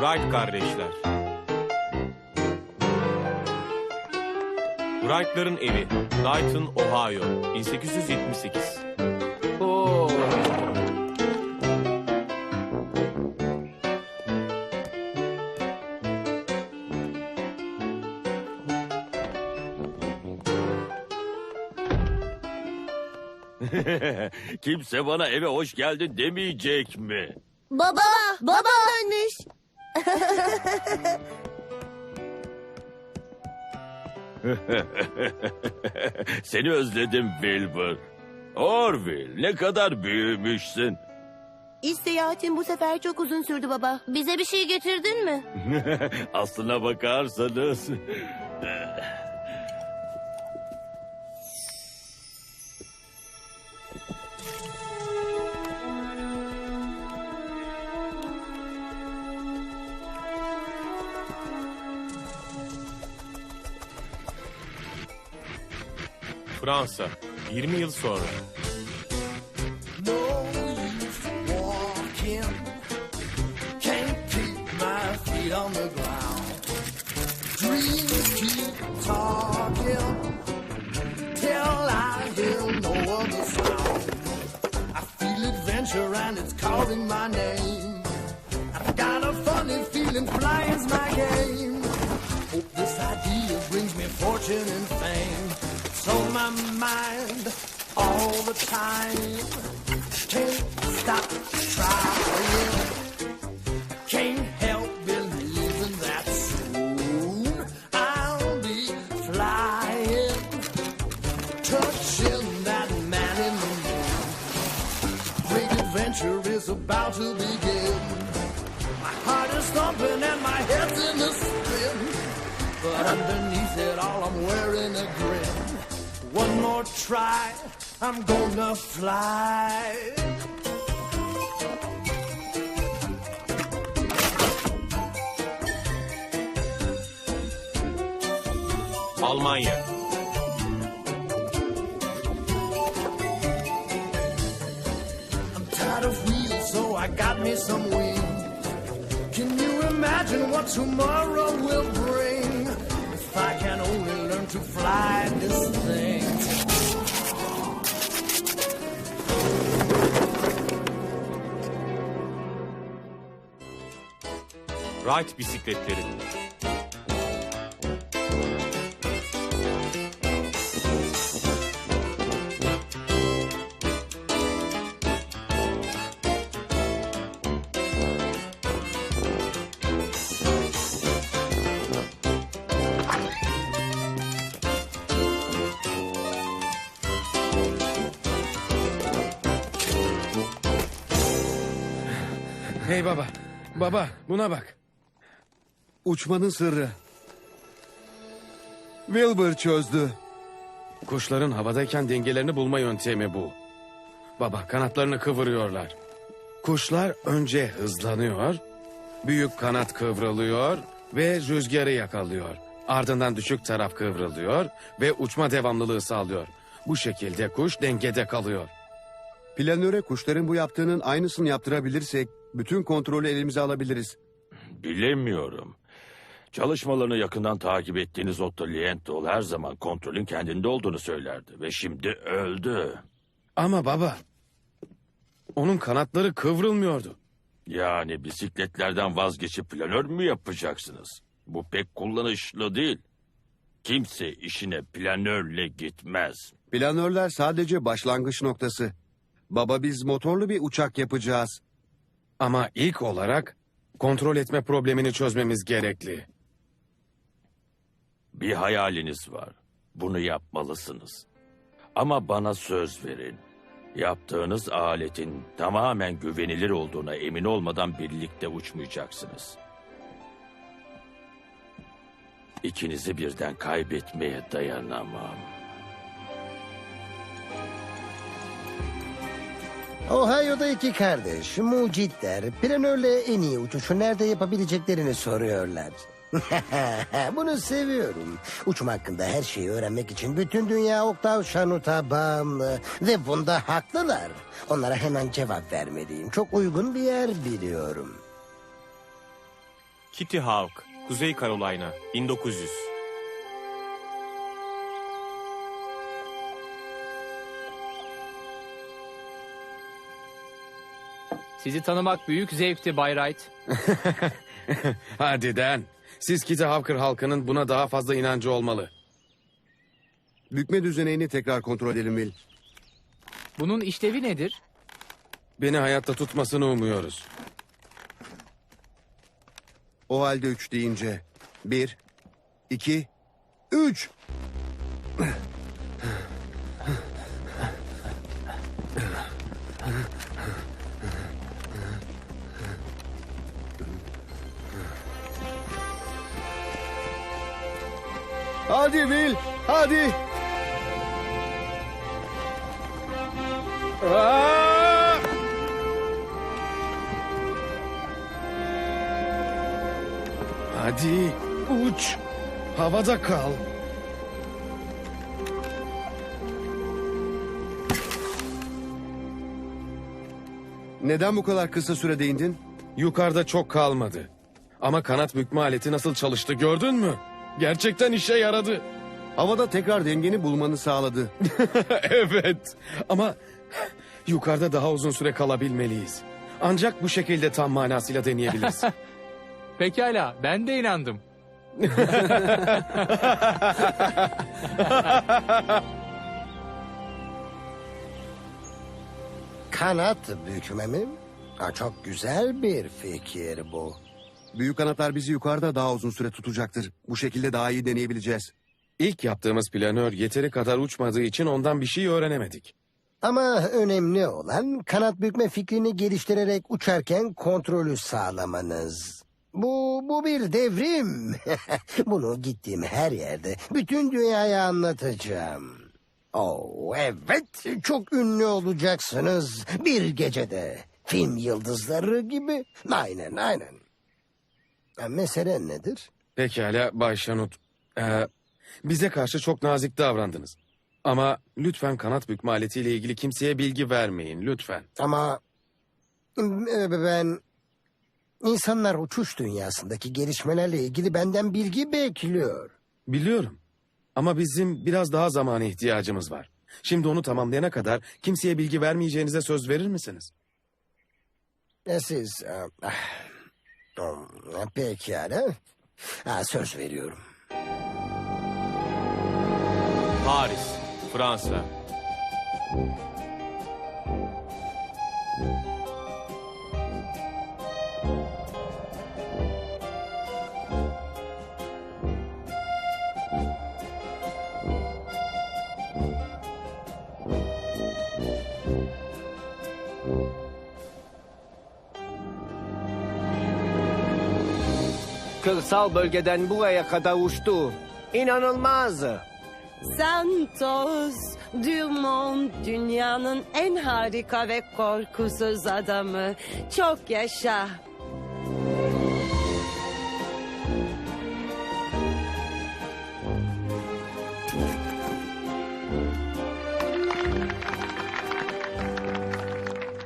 Wright kardeşler. Wright'ların evi. Dayton, Ohio. 1878. Oo. Kimse bana eve hoş geldin demeyecek mi? Baba, baba dönmüş. Seni özledim Wilbur. Orville ne kadar büyümüşsün. İş seyahatin bu sefer çok uzun sürdü baba. Bize bir şey getirdin mi? Aslına bakarsanız. Sound. I feel adventure and it's calling my name. I've got a funny feeling flying's my game. Hope this idea brings me fortune and fame. Mind all the time. Can't stop trying. Can't help believing that soon I'll be flying, touching that man in the moon. Great adventure is about to begin. My heart is thumping and my head's in a spin. But underneath it all, I'm wearing a grin. One more try, I'm gonna fly. Almanya. I'm tired of wheels, so I got me some wings. Can you imagine what tomorrow will bring? To fly this thing. Wright bisikletleri. Hey baba. Baba buna bak. Uçmanın sırrı. Wilbur çözdü. Kuşların havadayken dengelerini bulma yöntemi bu. Baba kanatlarını kıvırıyorlar. Kuşlar önce hızlanıyor, büyük kanat kıvrılıyor ve rüzgarı yakalıyor. Ardından düşük taraf kıvrılıyor ve uçma devamlılığı sağlıyor. Bu şekilde kuş dengede kalıyor. Planöre kuşların bu yaptığının aynısını yaptırabilirsek bütün kontrolü elimize alabiliriz. Bilemiyorum. Çalışmalarını yakından takip ettiğiniz Otto Lientol her zaman kontrolün kendinde olduğunu söylerdi. Ve şimdi öldü. Ama baba, onun kanatları kıvrılmıyordu. Yani bisikletlerden vazgeçip planör mü yapacaksınız? Bu pek kullanışlı değil. Kimse işine planörle gitmez. Planörler sadece başlangıç noktası. Baba biz motorlu bir uçak yapacağız. Ama ilk olarak kontrol etme problemini çözmemiz gerekli. Bir hayaliniz var. Bunu yapmalısınız. Ama bana söz verin. Yaptığınız aletin tamamen güvenilir olduğuna emin olmadan birlikte uçmayacaksınız. İkinizi birden kaybetmeye dayanamam. Ohio'da iki kardeş, mucitler, planörle en iyi uçuşu nerede yapabileceklerini soruyorlar. Bunu seviyorum. Uçma hakkında her şeyi öğrenmek için bütün dünya Oktav Şanut'a bağımlı. Ve bunda haklılar. Onlara hemen cevap vermeliyim. Çok uygun bir yer biliyorum. Kitty Hawk, Kuzey Carolina, 1900. Sizi tanımak büyük zevkti Bay Wright. Hadi Den. Siz Kitty Hawker halkının buna daha fazla inancı olmalı. Bükme düzeneğini tekrar kontrol edelim Will. Bunun işlevi nedir? Beni hayatta tutmasını umuyoruz. O halde üç deyince. Bir, iki, üç. Hadi Will, hadi. Aa! Hadi uç. Havada kal. Neden bu kadar kısa sürede indin? Yukarıda çok kalmadı. Ama kanat bükme aleti nasıl çalıştı gördün mü? Gerçekten işe yaradı. Havada tekrar dengeni bulmanı sağladı. evet. Ama yukarıda daha uzun süre kalabilmeliyiz. Ancak bu şekilde tam manasıyla deneyebiliriz. Pekala, ben de inandım. Kanat bükme mi? Ha, çok güzel bir fikir bu. Büyük kanatlar bizi yukarıda daha uzun süre tutacaktır. Bu şekilde daha iyi deneyebileceğiz. İlk yaptığımız planör yeteri kadar uçmadığı için ondan bir şey öğrenemedik. Ama önemli olan kanat bükme fikrini geliştirerek uçarken kontrolü sağlamanız. Bu, bu bir devrim. Bunu gittiğim her yerde bütün dünyaya anlatacağım. Oh evet çok ünlü olacaksınız bir gecede. Film yıldızları gibi. Aynen aynen. Ha, Mesele nedir? Pekala Bay Şanut. Ee, bize karşı çok nazik davrandınız. Ama lütfen kanat bükme aletiyle ilgili kimseye bilgi vermeyin lütfen. Ama e, ben insanlar uçuş dünyasındaki gelişmelerle ilgili benden bilgi bekliyor. Biliyorum. Ama bizim biraz daha zamana ihtiyacımız var. Şimdi onu tamamlayana kadar kimseye bilgi vermeyeceğinize söz verir misiniz? E, Siz e, ah, hmm, pekala. Ha, söz veriyorum. Paris, Fransa. Kırsal bölgeden buraya kadar uçtu. İnanılmaz. Santos Dumont dünyanın en harika ve korkusuz adamı. Çok yaşa.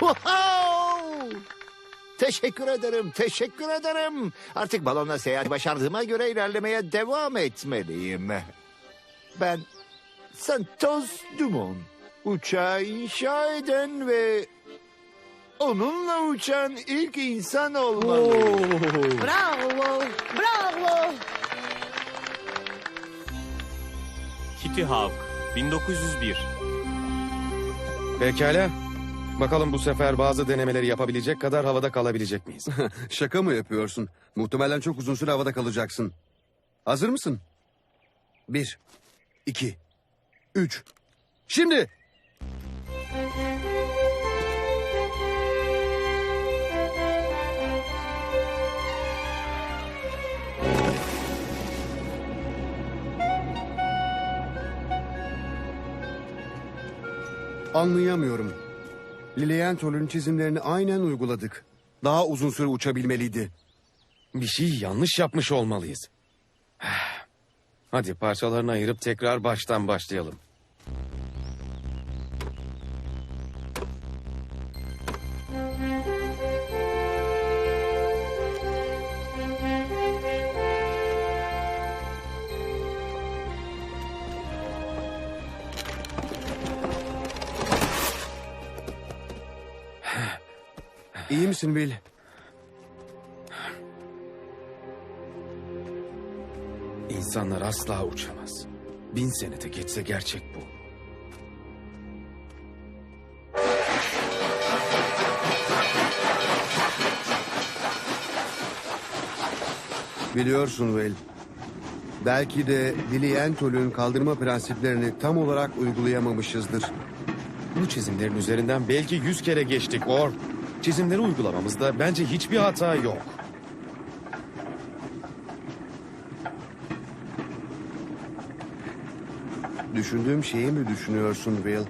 Wow! Teşekkür ederim, teşekkür ederim. Artık balonla seyahat başardığıma göre ilerlemeye devam etmeliyim. Ben Santos Dumont. Uçağı inşa eden ve onunla uçan ilk insan olmalıyım. Bravo, bravo. Kitty Hawk, 1901. Pekala. Bakalım bu sefer bazı denemeleri yapabilecek kadar havada kalabilecek miyiz? Şaka mı yapıyorsun? Muhtemelen çok uzun süre havada kalacaksın. Hazır mısın? Bir, iki, üç. Şimdi! Anlayamıyorum. Lilienthal'ün çizimlerini aynen uyguladık. Daha uzun süre uçabilmeliydi. bir şey yanlış yapmış olmalıyız. Hadi parçalarını ayırıp tekrar baştan başlayalım. İyi misin Will? İnsanlar asla uçamaz. Bin senede geçse gerçek bu. Biliyorsun Will. Belki de Billy Entol'ün kaldırma prensiplerini tam olarak uygulayamamışızdır. Bu çizimlerin üzerinden belki yüz kere geçtik Or. Çizimleri uygulamamızda bence hiçbir hata yok. Düşündüğüm şeyi mi düşünüyorsun Will?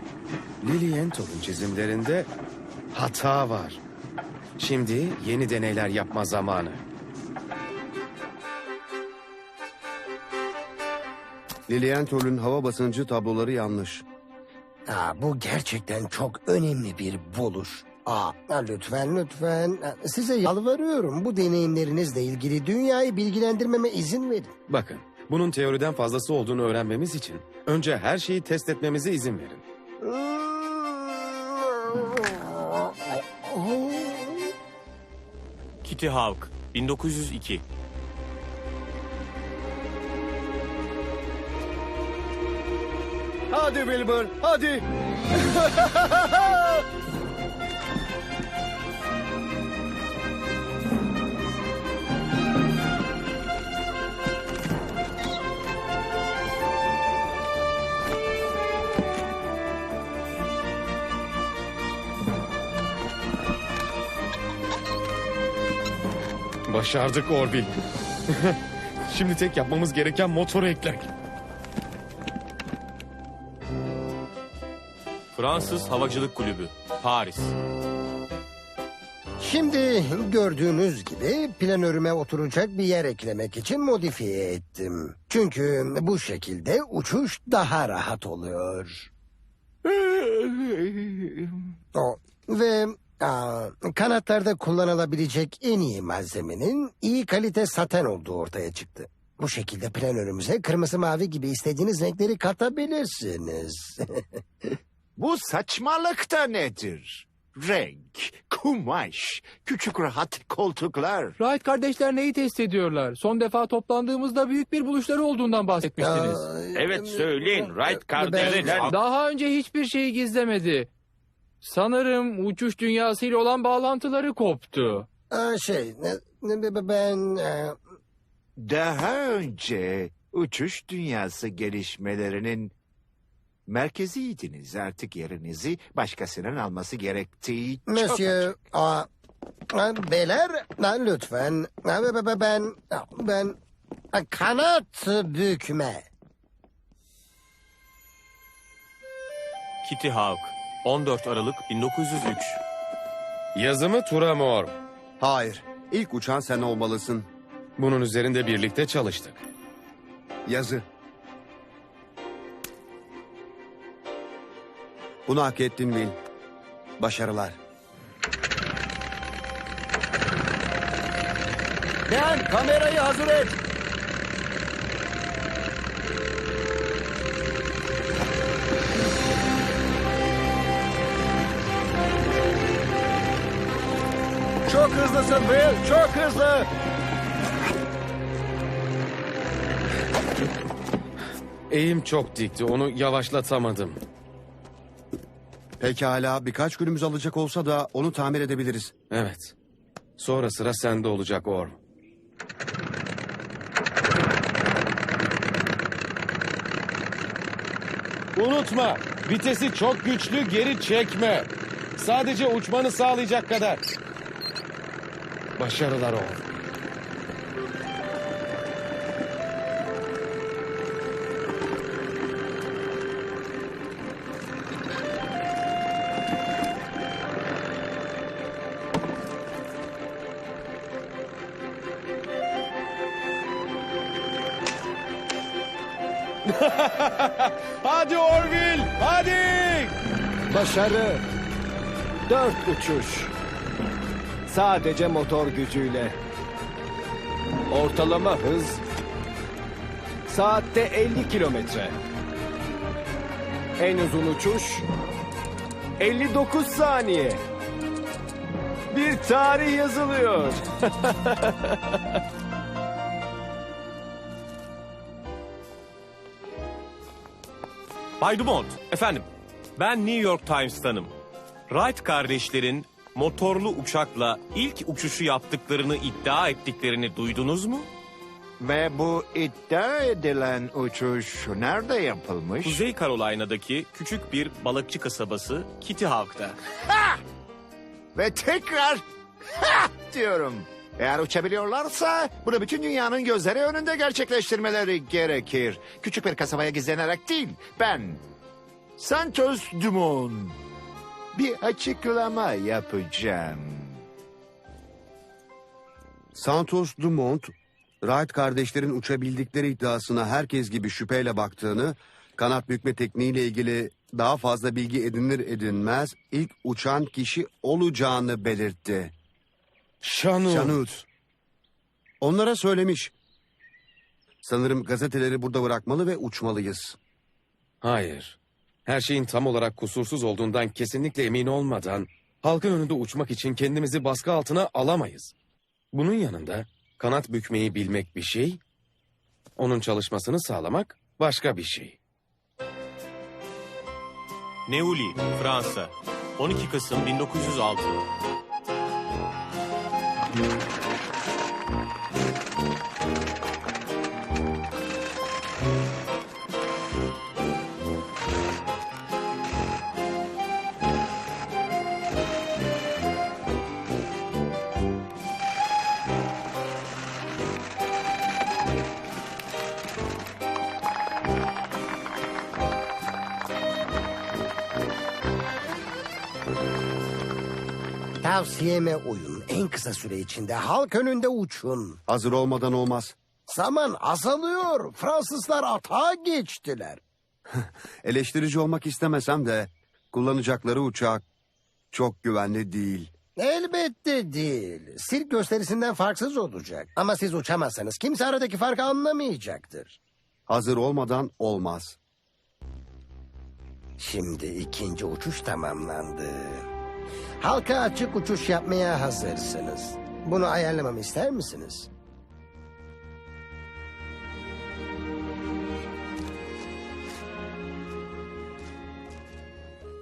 Lily Entol'un çizimlerinde hata var. Şimdi yeni deneyler yapma zamanı. Lily Entol'ün hava basıncı tabloları yanlış. Aa, bu gerçekten çok önemli bir buluş. Aa, lütfen lütfen size yalvarıyorum bu deneyimlerinizle ilgili dünyayı bilgilendirmeme izin verin. Bakın, bunun teoriden fazlası olduğunu öğrenmemiz için önce her şeyi test etmemize izin verin. Kitty Hawk 1902 Hadi Wilbur, hadi. Başardık Orville. Şimdi tek yapmamız gereken motoru eklemek. Fransız Havacılık Kulübü Paris Şimdi gördüğünüz gibi planörüme oturacak bir yer eklemek için modifiye ettim. Çünkü bu şekilde uçuş daha rahat oluyor. O ve aa, kanatlarda kullanılabilecek en iyi malzemenin iyi kalite saten olduğu ortaya çıktı. Bu şekilde planörümüze kırmızı mavi gibi istediğiniz renkleri katabilirsiniz. Bu saçmalık da nedir? Renk, kumaş, küçük rahat koltuklar. Wright kardeşler neyi test ediyorlar? Son defa toplandığımızda büyük bir buluşları olduğundan bahsetmiştiniz. Evet söyleyin Wright kardeşler. Daha önce hiçbir şey gizlemedi. Sanırım uçuş dünyasıyla olan bağlantıları koptu. Aa, şey ne- ne- ben e, Daha önce uçuş dünyası gelişmelerinin merkeziydiniz. Artık yerinizi başkasının alması gerektiği çok Monsieur, açık. aa, aa, beyler aa, lütfen Aa, be- be- ben ben aa, kanat bükme. Kitty Hawk 14 Aralık 1903 Yazımı Tura? Hayır, ilk uçan sen olmalısın. Bunun üzerinde birlikte çalıştık. Yazı. Bunu hak ettin Will. Başarılar. Ben kamerayı hazır et. Çok hızlısın Will, çok hızlı. Eğim çok dikti, onu yavaşlatamadım. Pekala birkaç günümüz alacak olsa da onu tamir edebiliriz. Evet. Sonra sıra sende olacak Orv. Unutma, vitesi çok güçlü geri çekme. Sadece uçmanı sağlayacak kadar. Başarılar Orv. Hadi Orville, hadi! Başarı. Dört uçuş. Sadece motor gücüyle. Ortalama hız. Saatte 50 kilometre. En uzun uçuş. 59 saniye. Bir tarih yazılıyor. Bay Dumont, efendim. Ben New York Times'tanım. Wright kardeşlerin motorlu uçakla ilk uçuşu yaptıklarını iddia ettiklerini duydunuz mu? Ve bu iddia edilen uçuş nerede yapılmış? Kuzey Carolina'daki küçük bir balıkçı kasabası Kitty Hawk'ta. Ve tekrar ha diyorum. Eğer uçabiliyorlarsa bunu bütün dünyanın gözleri önünde gerçekleştirmeleri gerekir. Küçük bir kasabaya gizlenerek değil. Ben Santos Dumont bir açıklama yapacağım. Santos Dumont, Wright kardeşlerin uçabildikleri iddiasına herkes gibi şüpheyle baktığını, kanat bükme tekniğiyle ilgili daha fazla bilgi edinir edinmez ilk uçan kişi olacağını belirtti. Şanur. Canut. Onlara söylemiş. Sanırım gazeteleri burada bırakmalı ve uçmalıyız. Hayır. Her şeyin tam olarak kusursuz olduğundan kesinlikle emin olmadan halkın önünde uçmak için kendimizi baskı altına alamayız. Bunun yanında kanat bükmeyi bilmek bir şey, onun çalışmasını sağlamak başka bir şey. Neuilly, Fransa. 12 Kasım 1906. Tavsiyeme uyun. En kısa süre içinde halk önünde uçun. Hazır olmadan olmaz. Zaman azalıyor. Fransızlar atağa geçtiler. Eleştirici olmak istemesem de kullanacakları uçak çok güvenli değil. Elbette değil. Sirk gösterisinden farksız olacak. Ama siz uçamazsanız kimse aradaki farkı anlamayacaktır. Hazır olmadan olmaz. Şimdi ikinci uçuş tamamlandı. Halka açık uçuş yapmaya hazırsınız. Bunu ayarlamamı ister misiniz?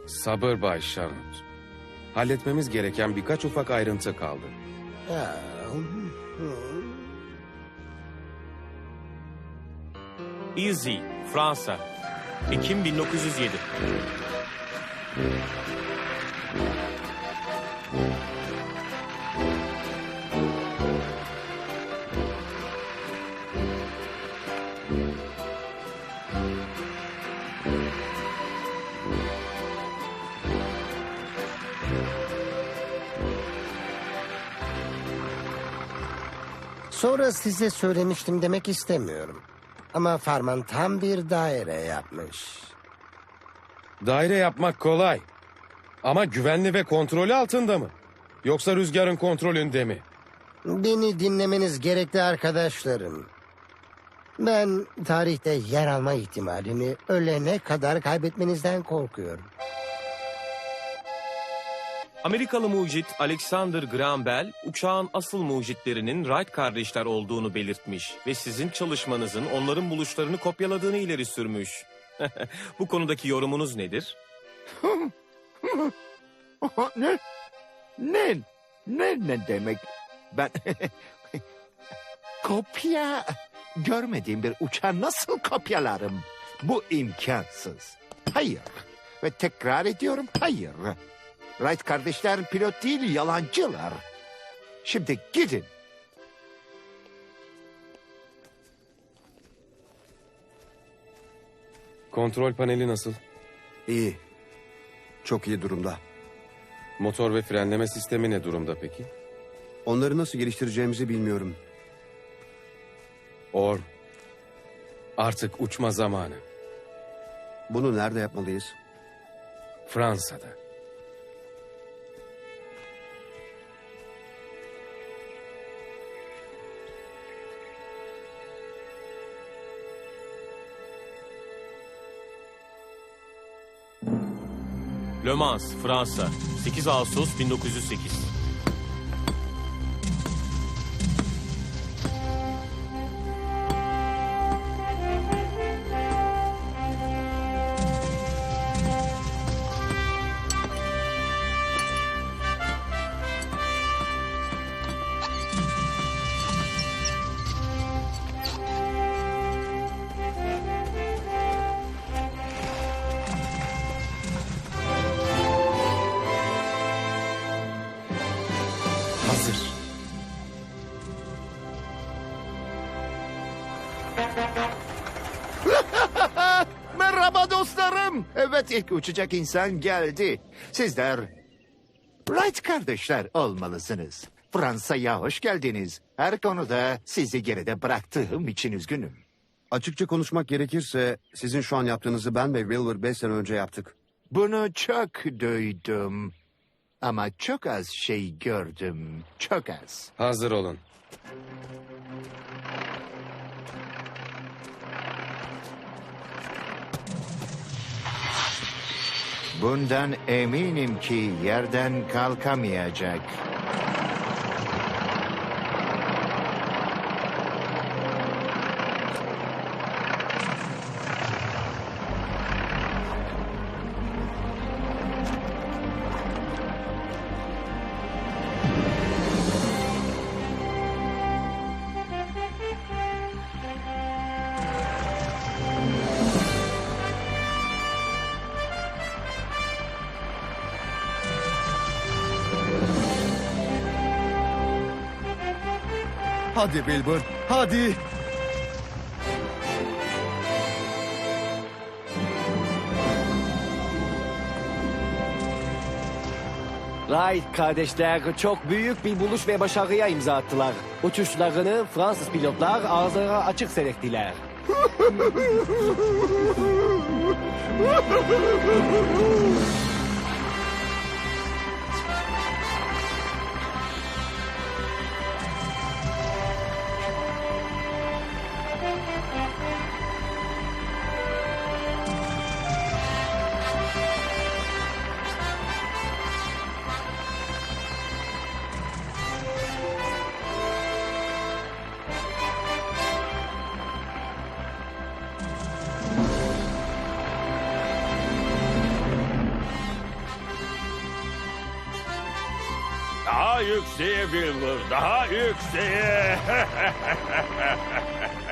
Sabır Bay Şanut. Halletmemiz gereken birkaç ufak ayrıntı kaldı. Easy, Fransa. Ekim 1907. Sonra size söylemiştim demek istemiyorum. Ama Farman tam bir daire yapmış. Daire yapmak kolay. Ama güvenli ve kontrolü altında mı? Yoksa rüzgarın kontrolünde mi? Beni dinlemeniz gerekli arkadaşlarım. Ben tarihte yer alma ihtimalini ölene kadar kaybetmenizden korkuyorum. Amerikalı mucit Alexander Graham Bell, uçağın asıl mucitlerinin Wright kardeşler olduğunu belirtmiş ve sizin çalışmanızın onların buluşlarını kopyaladığını ileri sürmüş. Bu konudaki yorumunuz nedir? ne? Ne? Ne ne demek? Ben kopya görmediğim bir uçağı nasıl kopyalarım? Bu imkansız. Hayır. Ve tekrar ediyorum hayır. Wright kardeşler pilot değil yalancılar. Şimdi gidin. Kontrol paneli nasıl? İyi. Çok iyi durumda. Motor ve frenleme sistemi ne durumda peki? Onları nasıl geliştireceğimizi bilmiyorum. Or. Artık uçma zamanı. Bunu nerede yapmalıyız? Fransa'da. Le Mans, Fransa. 8 Ağustos 1908. dostlarım. Evet ilk uçacak insan geldi. Sizler Wright kardeşler olmalısınız. Fransa'ya hoş geldiniz. Her konuda sizi geride bıraktığım için üzgünüm. Açıkça konuşmak gerekirse sizin şu an yaptığınızı ben ve Wilbur beş sene önce yaptık. Bunu çok duydum. Ama çok az şey gördüm. Çok az. Hazır olun. Bundan eminim ki yerden kalkamayacak. Hadi Wilbur, hadi. Wright kardeşler çok büyük bir buluş ve başarıya imza attılar. Uçuşlarını Fransız pilotlar ağızları açık seyrettiler. yükseğe Wilbur, daha yükseğe.